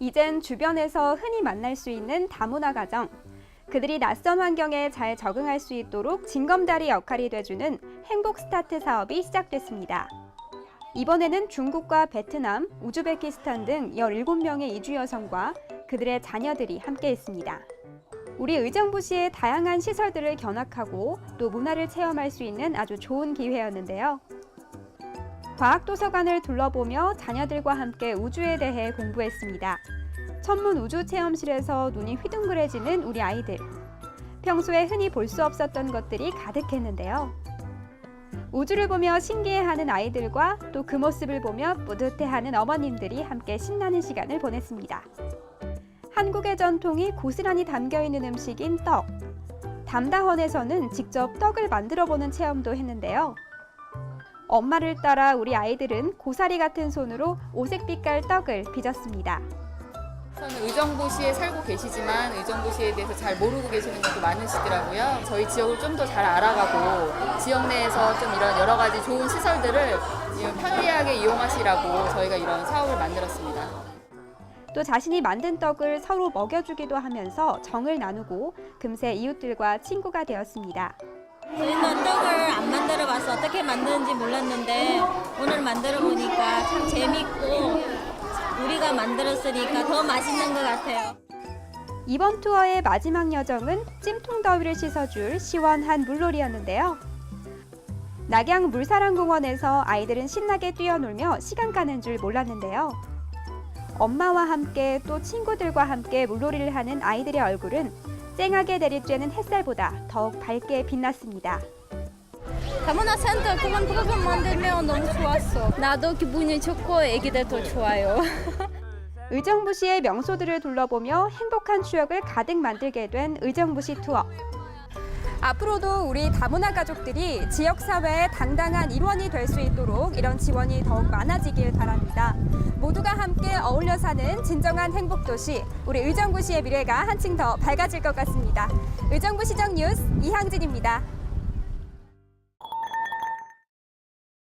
이젠 주변에서 흔히 만날 수 있는 다문화 가정. 그들이 낯선 환경에 잘 적응할 수 있도록 징검다리 역할이 돼주는 행복 스타트 사업이 시작됐습니다. 이번에는 중국과 베트남, 우즈베키스탄 등 17명의 이주 여성과 그들의 자녀들이 함께 했습니다. 우리 의정부시의 다양한 시설들을 견학하고 또 문화를 체험할 수 있는 아주 좋은 기회였는데요. 과학도서관을 둘러보며 자녀들과 함께 우주에 대해 공부했습니다. 천문 우주 체험실에서 눈이 휘둥그레지는 우리 아이들. 평소에 흔히 볼 수 없었던 것들이 가득했는데요. 우주를 보며 신기해하는 아이들과 또 그 모습을 보며 뿌듯해하는 어머님들이 함께 신나는 시간을 보냈습니다. 한국의 전통이 고스란히 담겨 있는 음식인 떡. 담다헌에서는 직접 떡을 만들어 보는 체험도 했는데요. 엄마를 따라 우리 아이들은 고사리 같은 손으로 오색 빛깔 떡을 빚었습니다. 저는 의정부시에 살고 계시지만 의정부시에 대해서 잘 모르고 계시는 분도 많으시더라고요. 저희 지역을 좀 더 잘 알아가고 지역 내에서 좀 이런 여러 가지 좋은 시설들을 편리하게 이용하시라고 저희가 이런 사업을 만들었습니다. 또 자신이 만든 떡을 서로 먹여주기도 하면서 정을 나누고 금세 이웃들과 친구가 되었습니다. 저희는 떡을 안 만들어 봐서 어떻게 만드는지 몰랐는데 오늘 만들어 보니까 참 재밌고 우리가 만들었으니까 더 맛있는 것 같아요. 이번 투어의 마지막 여정은 찜통 더위를 씻어줄 시원한 물놀이였는데요. 낙양 물사랑공원에서 아이들은 신나게 뛰어놀며 시간 가는 줄 몰랐는데요. 엄마와 함께 또 친구들과 함께 물놀이를 하는 아이들의 얼굴은 쨍하게 내리쬐는 햇살보다 더욱 밝게 빛났습니다. 다문화 센터 그런 프로그램 만들면 너무 좋았어. 나도 기분이 좋고 애기들도 좋아요. 의정부시의 명소들을 둘러보며 행복한 추억을 가득 만들게 된 의정부시 투어. 앞으로도 우리 다문화 가족들이 지역사회의 당당한 일원이 될 수 있도록 이런 지원이 더욱 많아지길 바랍니다. 모두가 함께 어울려 사는 진정한 행복도시, 우리 의정부시의 미래가 한층 더 밝아질 것 같습니다. 의정부 시정 뉴스 이항진입니다.